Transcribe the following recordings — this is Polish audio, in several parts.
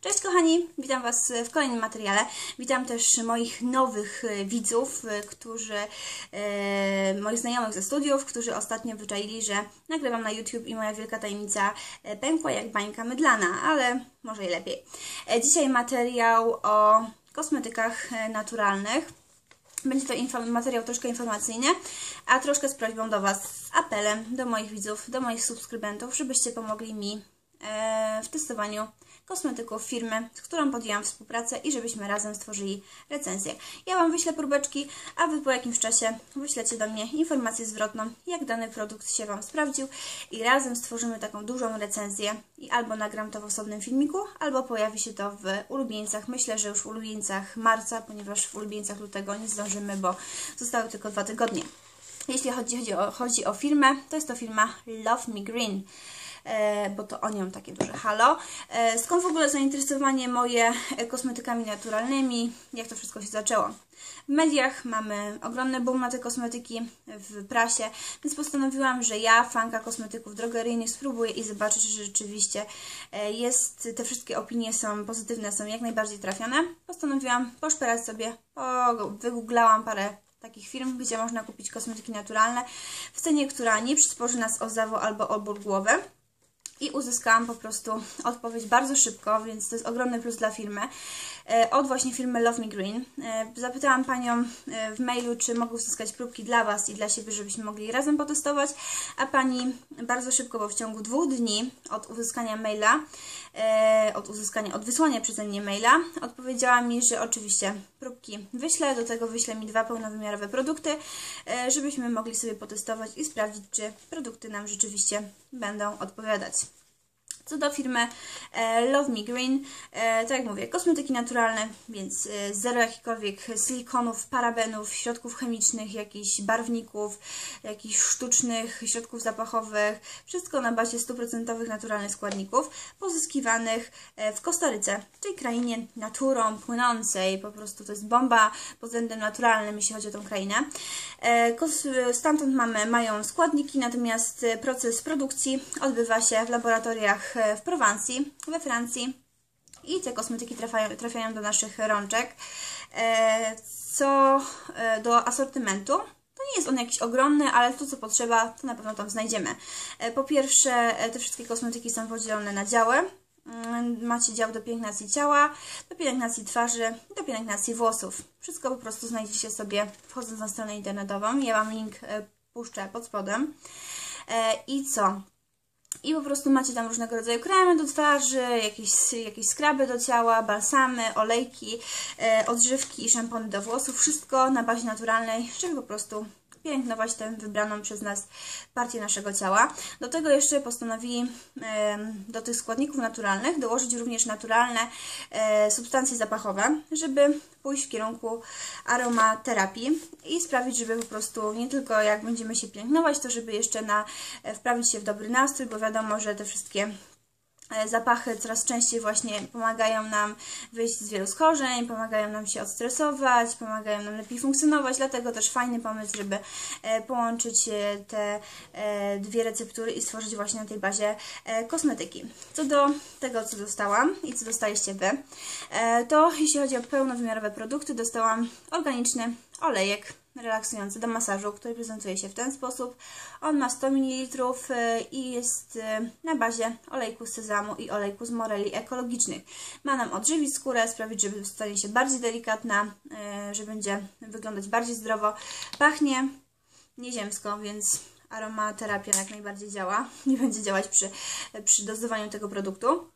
Cześć kochani, witam Was w kolejnym materiale. Witam też moich nowych e, widzów, e, którzy, e, moich znajomych ze studiów, którzy ostatnio wyczaili, że nagrywam na YouTube i moja wielka tajemnica pękła jak bańka mydlana, ale może i lepiej. Dzisiaj materiał o kosmetykach naturalnych. Będzie to materiał troszkę informacyjny, a troszkę z prośbą do Was, z apelem do moich widzów, do moich subskrybentów, żebyście pomogli mi w testowaniu kosmetyków firmy, z którą podjęłam współpracę i żebyśmy razem stworzyli recenzję. Ja Wam wyślę próbeczki, a Wy po jakimś czasie wyślecie do mnie informację zwrotną, jak dany produkt się Wam sprawdził i razem stworzymy taką dużą recenzję i albo nagram to w osobnym filmiku, albo pojawi się to w ulubieńcach. Myślę, że już w ulubieńcach marca, ponieważ w ulubieńcach lutego nie zdążymy, bo zostały tylko dwa tygodnie. Jeśli chodzi, chodzi, o, chodzi o firmę, to jest to firma Love Me Green, bo to o nią takie duże halo. E, skąd w ogóle zainteresowanie moje e, kosmetykami naturalnymi? Jak to wszystko się zaczęło? W mediach mamy ogromny boom na te kosmetyki w prasie, więc postanowiłam, że ja, fanka kosmetyków drogeryjnych, spróbuję i zobaczę, czy rzeczywiście e, jest, te wszystkie opinie są pozytywne, są jak najbardziej trafione. Postanowiłam poszperać sobie, wygooglałam parę takich firm, gdzie można kupić kosmetyki naturalne w cenie, która nie przysporzy nas o zawo albo o ból głowy. I uzyskałam po prostu odpowiedź bardzo szybko, więc to jest ogromny plus dla firmy. E, Od właśnie firmy Love Me Green. E, Zapytałam Panią e, w mailu, czy mogę uzyskać próbki dla Was i dla siebie, żebyśmy mogli razem potestować. A Pani bardzo szybko, bo w ciągu dwóch dni od uzyskania maila, od uzyskania, od wysłania przeze mnie maila, odpowiedziała mi, że oczywiście próbki wyślę, do tego wyślę mi dwa pełnowymiarowe produkty, żebyśmy mogli sobie potestować i sprawdzić, czy produkty nam rzeczywiście będą odpowiadać. Co do firmy e, Love Me Green, e, tak jak mówię, kosmetyki naturalne, więc e, zero jakichkolwiek silikonów, parabenów, środków chemicznych, jakichś barwników, jakichś sztucznych środków zapachowych. Wszystko na bazie 100% naturalnych składników, pozyskiwanych w Kostaryce, tej krainie naturą, płynącej. Po prostu to jest bomba pod względem naturalnym, jeśli chodzi o tą krainę. Stamtąd mamy, mają składniki, natomiast proces produkcji odbywa się w laboratoriach w Prowansji, we Francji i te kosmetyki trafiają, trafiają do naszych rączek. E, Co e, do asortymentu, to nie jest on jakiś ogromny, ale to co potrzeba, to na pewno tam znajdziemy. E, Po pierwsze, e, te wszystkie kosmetyki są podzielone na działy. Mm, Macie dział do pielęgnacji ciała, do pielęgnacji twarzy, do pielęgnacji włosów. Wszystko po prostu znajdziecie sobie wchodząc na stronę internetową. Ja Wam link e, puszczę pod spodem. E, I co? I po prostu macie tam różnego rodzaju kremy do twarzy, jakieś, jakieś skraby do ciała, balsamy, olejki, e, odżywki szampony do włosów. Wszystko na bazie naturalnej, żeby po prostu pielęgnować tę wybraną przez nas partię naszego ciała. Do tego jeszcze postanowili do tych składników naturalnych dołożyć również naturalne e, substancje zapachowe, żeby pójść w kierunku aromaterapii i sprawić, żeby po prostu nie tylko jak będziemy się pielęgnować, to żeby jeszcze na, e, wprawić się w dobry nastrój, bo wiadomo, że te wszystkie zapachy coraz częściej właśnie pomagają nam wyjść z wielu schorzeń, pomagają nam się odstresować, pomagają nam lepiej funkcjonować, dlatego też fajny pomysł, żeby e, połączyć e, te e, dwie receptury i stworzyć właśnie na tej bazie e, kosmetyki. Co do tego, co dostałam i co dostaliście Wy, e, to jeśli chodzi o pełnowymiarowe produkty, dostałam organiczny olejek relaksujący do masażu, który prezentuje się w ten sposób. On ma 100 ml i jest e, na bazie olejku z sezamu i olejku z moreli ekologicznych. Ma nam odżywić skórę, sprawić, żeby stanie się bardziej delikatna, e, że będzie wyglądać bardziej zdrowo. Pachnie nieziemsko, więc aromaterapia jak najbardziej działa. Nie będzie działać przy, przy dozowaniu tego produktu.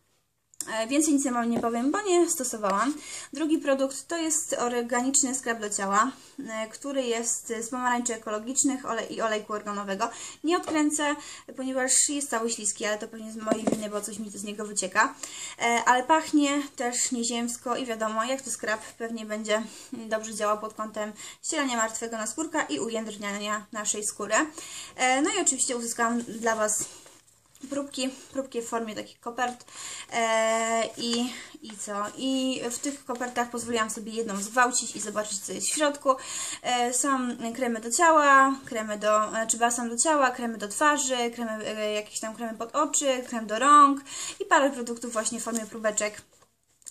E, Więcej nic nie powiem, bo nie stosowałam. Drugi produkt to jest organiczny skrab do ciała, e, który jest z pomarańczy ekologicznych i olejku organowego. Nie odkręcę, ponieważ jest cały śliski, ale to pewnie z mojej winy, bo coś mi z niego wycieka. E, Ale pachnie też nieziemsko i wiadomo, jak to skrab pewnie będzie dobrze działał pod kątem ścielania martwego naskórka i ujędrniania naszej skóry. No i oczywiście uzyskałam dla Was próbki, próbki w formie takich kopert e, i, i co? I w tych kopertach pozwoliłam sobie jedną zgwałcić i zobaczyć co jest w środku. E, są kremy do ciała, kremy do, znaczy balsam do ciała, kremy do twarzy, kremy, e, jakieś tam kremy pod oczy, krem do rąk i parę produktów właśnie w formie próbeczek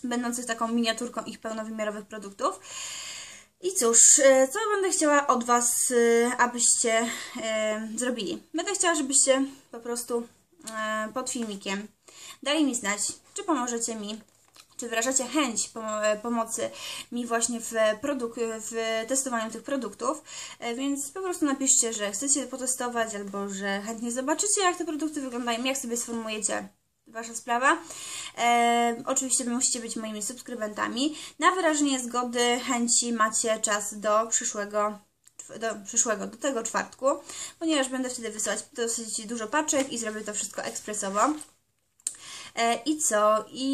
będących taką miniaturką ich pełnowymiarowych produktów. I cóż, e, co będę chciała od Was, e, abyście e, zrobili? Będę chciała, żebyście po prostu pod filmikiem dali mi znać, czy pomożecie mi, czy wyrażacie chęć e, pomocy mi właśnie w, w testowaniu tych produktów, e, więc po prostu napiszcie, że chcecie potestować albo że chętnie zobaczycie, jak te produkty wyglądają, jak sobie sformułujecie Wasza sprawa. E, oczywiście musicie być moimi subskrybentami. Na wyrażenie zgody, chęci macie czas do przyszłego do przyszłego, do tego czwartku, ponieważ będę wtedy wysyłać dosyć dużo paczek i zrobię to wszystko ekspresowo. E, I co? I,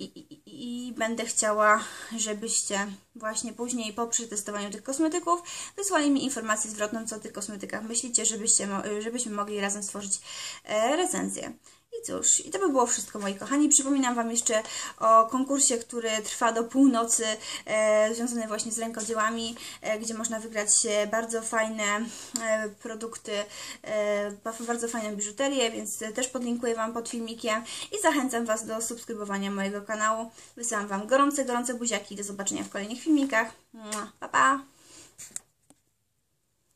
i, i, I będę chciała, żebyście właśnie później po przetestowaniu tych kosmetyków wysłali mi informację zwrotną, co o tych kosmetykach myślicie, żebyście, żebyśmy mogli razem stworzyć e, recenzję. Cóż, i to by było wszystko moi kochani. Przypominam Wam jeszcze o konkursie, który trwa do północy, e, związany właśnie z rękodziełami, e, gdzie można wygrać e, bardzo fajne e, produkty, e, ba- bardzo fajną biżuterię, więc e, też podlinkuję Wam pod filmikiem i zachęcam Was do subskrybowania mojego kanału. Wysyłam Wam gorące, gorące buziaki. Do zobaczenia w kolejnych filmikach. Pa, pa!